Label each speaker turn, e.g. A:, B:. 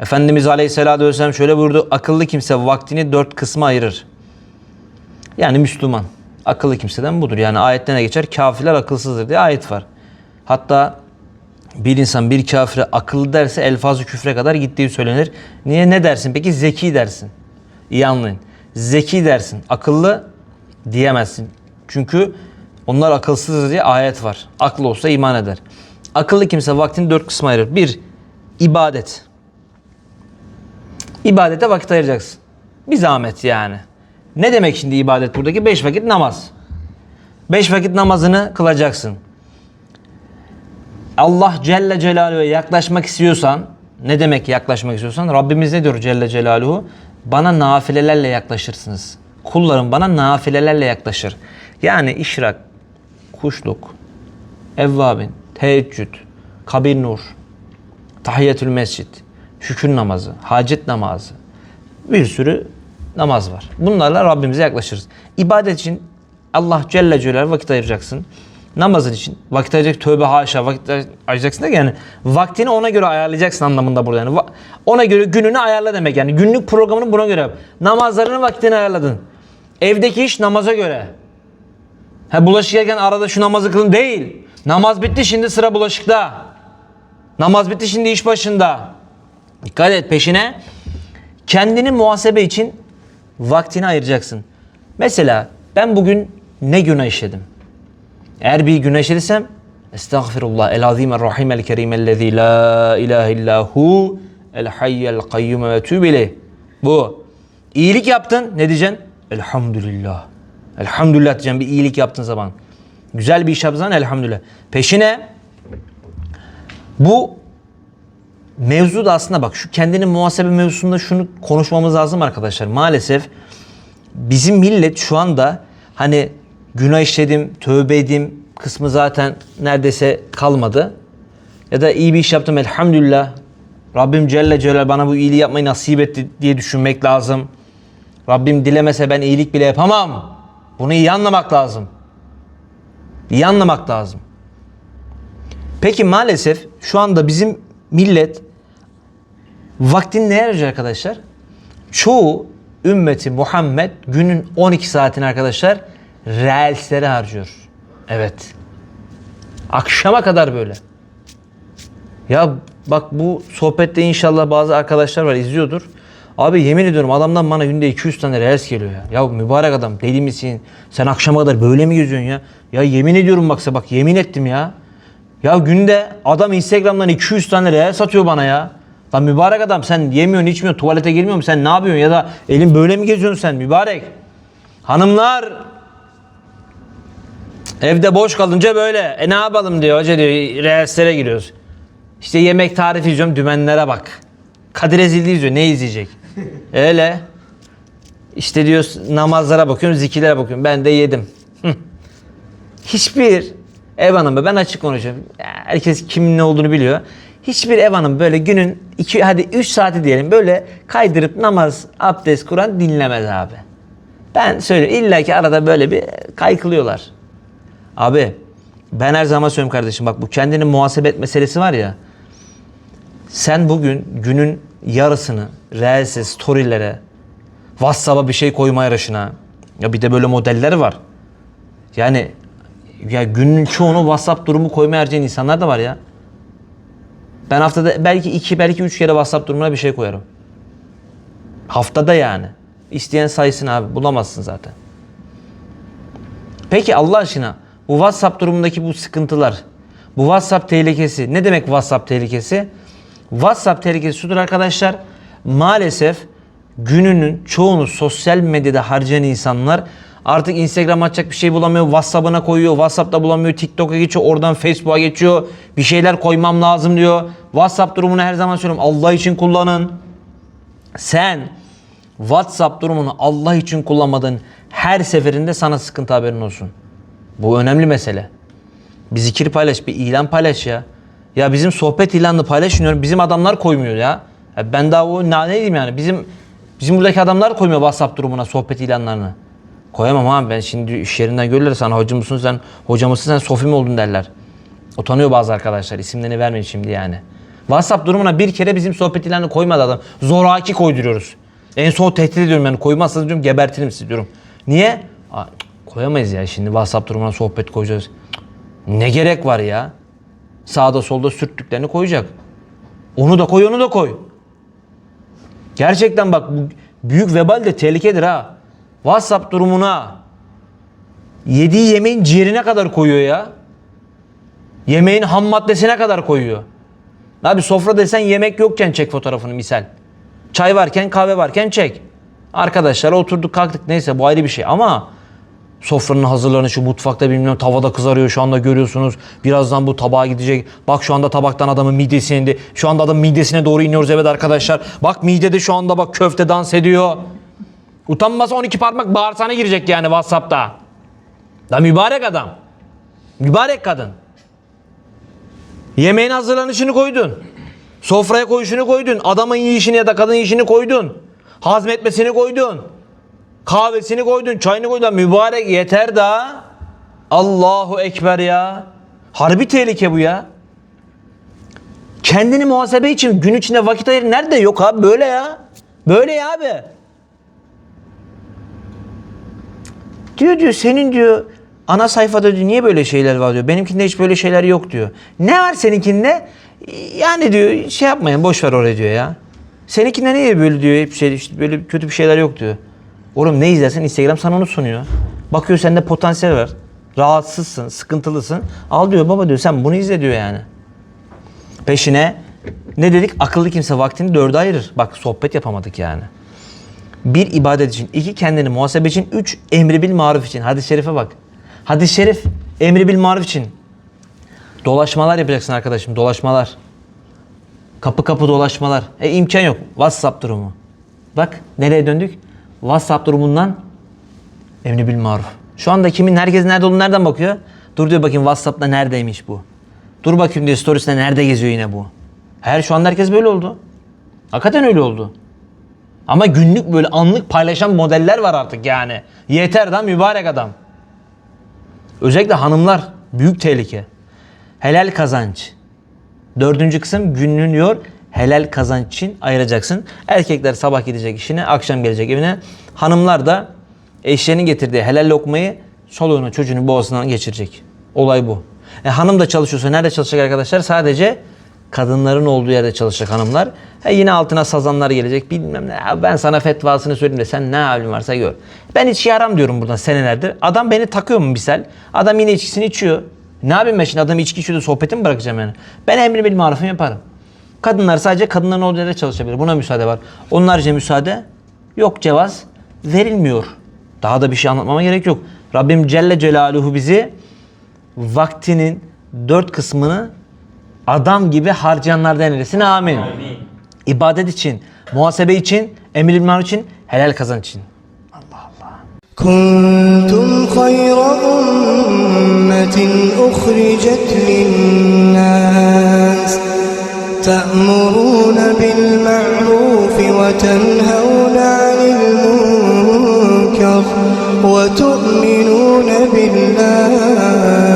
A: Efendimiz Aleyhisselatü Vesselam şöyle buyurdu. Akıllı kimse vaktini dört kısma ayırır. Yani Müslüman. Akıllı kimseden budur. Yani ayette ne geçer? Kafirler akılsızdır diye ayet var. Hatta bir insan bir kafire akıllı derse elfazı küfre kadar gittiği söylenir. Niye ne dersin? Peki zeki dersin. İyi anlayın. Zeki dersin. Akıllı diyemezsin. Çünkü onlar akılsızdır diye ayet var. Aklı olsa iman eder. Akıllı kimse vaktini dört kısma ayırır. Bir, ibadet. İbadete vakit ayıracaksın. Bir zahmet yani. Ne demek şimdi ibadet buradaki? Beş vakit namaz. Beş vakit namazını kılacaksın. Allah Celle Celaluhu'ya yaklaşmak istiyorsan, ne demek yaklaşmak istiyorsan? Rabbimiz ne diyor Celle Celaluhu? Bana nafilelerle yaklaşırsınız. Kullarım bana nafilelerle yaklaşır. Yani işrak, kuşluk, evvabin, teheccüd, kabir nur, tahiyyetül mescid, şükür namazı, hacet namazı, bir sürü namaz var. Bunlarla Rabbimize yaklaşırız. İbadet için Allah Celle Celaluhu vakit ayıracaksın. Namazın için vakit ayıracak tövbe haşa vakit ayıracaksın da yani vaktini ona göre ayarlayacaksın anlamında burada yani. Ona göre gününü ayarla demek yani. Günlük programını buna göre yap. Namazlarını vaktini ayarladın. Evdeki iş namaza göre. Ha bulaşık yerken arada şu namazı kılın değil. Namaz bitti şimdi sıra bulaşıkta. Namaz bitti şimdi iş başında. Dikkat et peşine. Kendini muhasebe için vaktini ayıracaksın. Mesela ben bugün ne günah işledim? Eğer bir günah işlediysem Estağfirullah el azim el rahim el kerim ellezî la ilahe illa hu el hayyel kayyum ve tüb ileyh. Bu. İyilik yaptın ne diyeceksin? Elhamdülillah. Elhamdülillah diyeceksin bir iyilik yaptığın zaman. Güzel bir iş yaptığın elhamdülillah. Peşine bu mevzu da aslında bak şu kendini muhasebe mevzusunda şunu konuşmamız lazım arkadaşlar. Maalesef bizim millet şu anda hani günah işledim, tövbe edeyim kısmı zaten neredeyse kalmadı. Ya da iyi bir iş yaptım elhamdülillah. Rabbim Celle Celal bana bu iyiliği yapmayı nasip etti diye düşünmek lazım. Rabbim dilemese ben iyilik bile yapamam. Bunu iyi anlamak lazım. İyi anlamak lazım. Peki maalesef şu anda bizim millet vaktini neye harcıyor arkadaşlar? Çoğu ümmeti Muhammed günün 12 saatini arkadaşlar reelslere harcıyor. Evet. Akşama kadar böyle. Ya bak bu sohbette inşallah bazı arkadaşlar var izliyordur. Abi yemin ediyorum adamdan bana günde 200 tane reels geliyor ya. Ya mübarek adam deli misin? Sen akşama kadar böyle mi geziyorsun ya? Ya yemin ediyorum baksa bak yemin ettim ya. Ya günde adam Instagram'dan 200 tane reels satıyor bana ya. Lan mübarek adam sen yemiyorsun içmiyorsun tuvalete girmiyor musun sen ne yapıyorsun ya da elin böyle mi geziyorsun sen mübarek? Hanımlar evde boş kalınca böyle e ne yapalım diyor hoca diyor reelslere giriyoruz. İşte yemek tarifi izliyorum dümenlere bak. Kadir Ezildi izliyor ne izleyecek? Öyle. İşte diyor namazlara bakıyorum zikirlere bakıyorum ben de yedim. Hiçbir ev hanımı ben açık konuşuyorum. Herkes kimin ne olduğunu biliyor. Hiçbir ev hanım böyle günün iki hadi 3 saati diyelim böyle kaydırıp namaz, abdest, Kur'an dinlemez abi. Ben söylüyorum illa ki arada böyle bir kaykılıyorlar. Abi ben her zaman söylüyorum kardeşim bak bu kendini muhasebe et meselesi var ya. Sen bugün günün yarısını Reels'e, storylere, WhatsApp'a bir şey koyma yarışına. Ya bir de böyle modelleri var. Yani ya günün çoğunu WhatsApp durumu koymaya harcayan insanlar da var ya. Ben haftada belki iki belki üç kere WhatsApp durumuna bir şey koyarım. Haftada yani. İsteyen sayısını abi bulamazsın zaten. Peki Allah aşkına bu WhatsApp durumundaki bu sıkıntılar, bu WhatsApp tehlikesi ne demek WhatsApp tehlikesi? WhatsApp tehlikesi şudur arkadaşlar. Maalesef gününün çoğunu sosyal medyada harcayan insanlar artık Instagram açacak bir şey bulamıyor. WhatsApp'ına koyuyor. WhatsApp'ta bulamıyor. TikTok'a geçiyor. Oradan Facebook'a geçiyor. Bir şeyler koymam lazım diyor. WhatsApp durumunu her zaman söylüyorum. Allah için kullanın. Sen WhatsApp durumunu Allah için kullanmadığın her seferinde sana sıkıntı haberin olsun. Bu önemli mesele. Bir zikir paylaş, bir ilan paylaş ya. Ya bizim sohbet ilanını paylaşmıyorum. Bizim adamlar koymuyor ya. ya ben daha o ne, ne diyeyim yani. Bizim bizim buradaki adamlar koymuyor WhatsApp durumuna sohbet ilanlarını. Koyamam abi ben şimdi iş yerinden görürler sana hoca mısın sen, hoca mısın sen sofi mi oldun derler. Utanıyor bazı arkadaşlar isimlerini vermeyin şimdi yani. WhatsApp durumuna bir kere bizim sohbet ilanı koymadı adam. Zoraki koyduruyoruz. En son tehdit ediyorum yani koymazsanız diyorum gebertirim sizi diyorum. Niye? Aa, koyamayız ya şimdi WhatsApp durumuna sohbet koyacağız. Ne gerek var ya? Sağda solda sürttüklerini koyacak. Onu da koy onu da koy. Gerçekten bak bu büyük vebal de tehlikedir ha. WhatsApp durumuna yediği yemeğin ciğerine kadar koyuyor ya. Yemeğin ham maddesine kadar koyuyor. Abi sofra desen yemek yokken çek fotoğrafını misal. Çay varken kahve varken çek. Arkadaşlar oturduk kalktık neyse bu ayrı bir şey ama sofranın hazırlanışı mutfakta bilmem tavada kızarıyor şu anda görüyorsunuz. Birazdan bu tabağa gidecek. Bak şu anda tabaktan adamın midesi indi. Şu anda adamın midesine doğru iniyoruz evet arkadaşlar. Bak midede şu anda bak köfte dans ediyor. Utanmasa 12 parmak bağırsağına girecek yani Whatsapp'ta. Da mübarek adam. Mübarek kadın. Yemeğin hazırlanışını koydun. Sofraya koyuşunu koydun. Adamın yiyişini ya da kadın yiyişini koydun. Hazmetmesini koydun. Kahvesini koydun, çayını koydun. Mübarek yeter daha. Allahu Ekber ya. Harbi tehlike bu ya. Kendini muhasebe için gün içinde vakit ayır. Nerede? Yok abi böyle ya. Böyle ya abi. Diyor diyor senin diyor ana sayfada diyor niye böyle şeyler var diyor. Benimkinde hiç böyle şeyler yok diyor. Ne var seninkinde? Yani diyor şey yapmayın boş ver oraya diyor ya. Seninkinde niye böyle diyor hep şey işte böyle kötü bir şeyler yok diyor. Oğlum ne izlersen Instagram sana onu sunuyor. Bakıyor sende potansiyel var. Rahatsızsın, sıkıntılısın. Al diyor baba diyor sen bunu izle diyor yani. Peşine ne dedik? Akıllı kimse vaktini dörde ayırır. Bak sohbet yapamadık yani. Bir ibadet için, iki kendini muhasebe için, üç emri bil maruf için. Hadis-i şerife bak. Hadis-i şerif emri bil maruf için. Dolaşmalar yapacaksın arkadaşım, dolaşmalar. Kapı kapı dolaşmalar. E imkan yok. WhatsApp durumu. Bak nereye döndük? WhatsApp durumundan emri bil maruf. Şu anda kimin herkes nerede olduğunu nereden bakıyor? Dur diyor bakayım WhatsApp'ta neredeymiş bu? Dur bakayım diyor storiesinde nerede geziyor yine bu? Her şu anda herkes böyle oldu. Hakikaten öyle oldu. Ama günlük böyle anlık paylaşan modeller var artık yani. Yeter adam mübarek adam. Özellikle hanımlar büyük tehlike. Helal kazanç. Dördüncü kısım günlüğün yor helal kazanç için ayıracaksın. Erkekler sabah gidecek işine, akşam gelecek evine. Hanımlar da eşlerinin getirdiği helal lokmayı soluğuna çocuğunun boğazından geçirecek. Olay bu. E, hanım da çalışıyorsa nerede çalışacak arkadaşlar? Sadece kadınların olduğu yerde çalışacak hanımlar. E, yine altına sazanlar gelecek bilmem ne. Ya ben sana fetvasını söyleyeyim de sen ne halin varsa gör. Ben içki haram diyorum buradan senelerdir. Adam beni takıyor mu misal? Adam yine içkisini içiyor. Ne yapayım ben şimdi adam içki içiyor da sohbeti mi bırakacağım yani? Ben emri bil marufum yaparım. Kadınlar sadece kadınların olduğu yerde çalışabilir. Buna müsaade var. Onun harici müsaade yok cevaz verilmiyor. Daha da bir şey anlatmama gerek yok. Rabbim Celle Celaluhu bizi vaktinin dört kısmını adam gibi harcayanlardan eylesin. Amin. İbadet için, muhasebe için, emir bil maruf için, helal kazanç için.
B: كنتم خير أمة أخرجت للناس تأمرون بالمعروف وتنهون عن المنكر وتؤمنون بالله